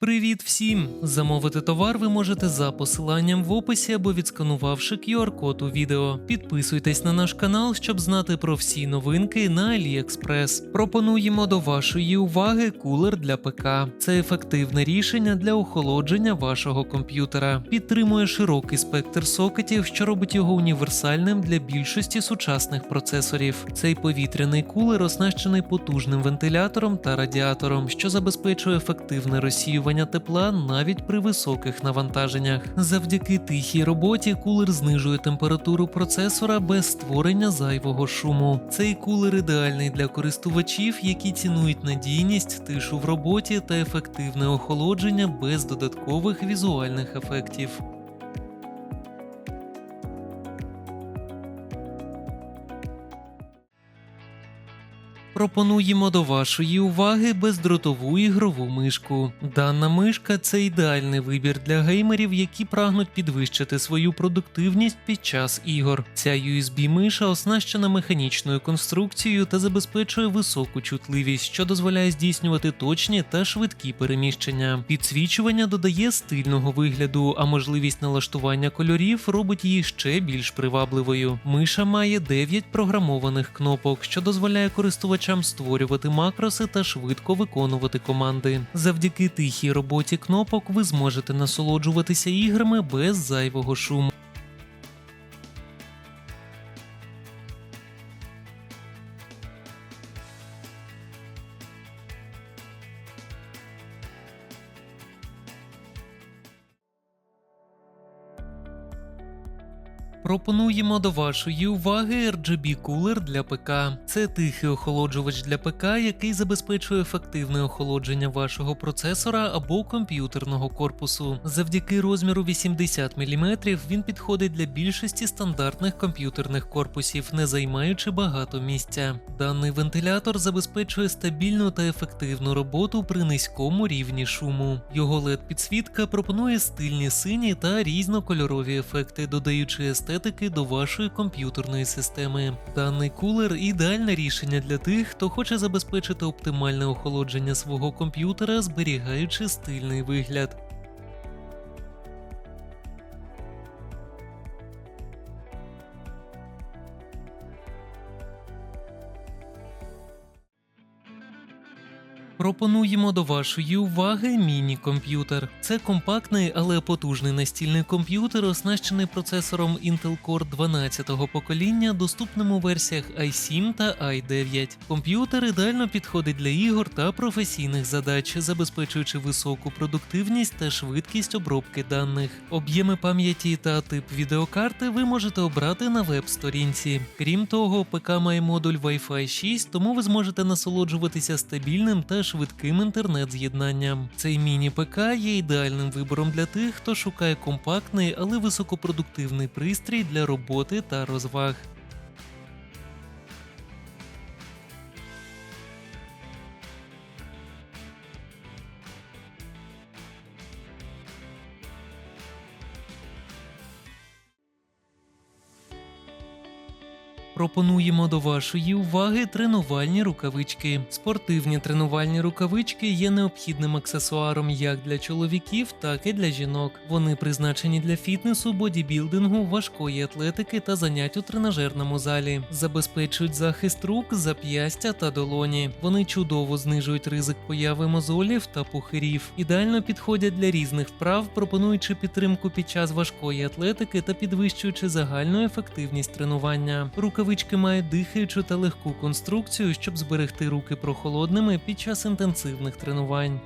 Привіт всім! Замовити товар ви можете за посиланням в описі або відсканувавши QR-код у відео. Підписуйтесь на наш канал, щоб знати про всі новинки на AliExpress. Пропонуємо до вашої уваги кулер для ПК. Це ефективне рішення для охолодження вашого комп'ютера. Підтримує широкий спектр сокетів, що робить його універсальним для більшості сучасних процесорів. Цей повітряний кулер оснащений потужним вентилятором та радіатором, що забезпечує ефективне розсіювання тепла навіть при високих навантаженнях. Завдяки тихій роботі кулер знижує температуру процесора без створення зайвого шуму. Цей кулер ідеальний для користувачів, які цінують надійність, тишу в роботі та ефективне охолодження без додаткових візуальних ефектів. Пропонуємо до вашої уваги бездротову ігрову мишку. Дана мишка це ідеальний вибір для геймерів, які прагнуть підвищити свою продуктивність під час ігор. Ця USB-миша оснащена механічною конструкцією та забезпечує високу чутливість, що дозволяє здійснювати точні та швидкі переміщення. Підсвічування додає стильного вигляду, а можливість налаштування кольорів робить її ще більш привабливою. Миша має 9 програмованих кнопок, що дозволяє користувачам створювати макроси та швидко виконувати команди. Завдяки тихій роботі кнопок ви зможете насолоджуватися іграми без зайвого шуму. Пропонуємо до вашої уваги RGB кулер для ПК. Це тихий охолоджувач для ПК, який забезпечує ефективне охолодження вашого процесора або комп'ютерного корпусу. Завдяки розміру 80 мм він підходить для більшості стандартних комп'ютерних корпусів, не займаючи багато місця. Даний вентилятор забезпечує стабільну та ефективну роботу при низькому рівні шуму. Його led підсвітка пропонує стильні сині та різнокольорові ефекти, додаючи естетику естетики до вашої комп'ютерної системи. Даний кулер ідеальне рішення для тих, хто хоче забезпечити оптимальне охолодження свого комп'ютера, зберігаючи стильний вигляд. Пропонуємо до вашої уваги міні-комп'ютер. Це компактний, але потужний настільний комп'ютер, оснащений процесором Intel Core 12-го покоління, доступним у версіях i7 та i9. Комп'ютер ідеально підходить для ігор та професійних задач, забезпечуючи високу продуктивність та швидкість обробки даних. Об'єми пам'яті та тип відеокарти ви можете обрати на веб-сторінці. Крім того, ПК має модуль Wi-Fi 6, тому ви зможете насолоджуватися стабільним та швидким інтернет-з'єднанням. Цей міні-ПК є ідеальним вибором для тих, хто шукає компактний, але високопродуктивний пристрій для роботи та розваг. Пропонуємо до вашої уваги тренувальні рукавички. Спортивні тренувальні рукавички є необхідним аксесуаром як для чоловіків, так і для жінок. Вони призначені для фітнесу, бодібілдингу, важкої атлетики та занять у тренажерному залі. Забезпечують захист рук, зап'ястя та долоні. Вони чудово знижують ризик появи мозолів та пухирів. Ідеально підходять для різних вправ, пропонуючи підтримку під час важкої атлетики та підвищуючи загальну ефективність тренування. Рукавички мають дихаючу та легку конструкцію, щоб зберегти руки прохолодними під час інтенсивних тренувань.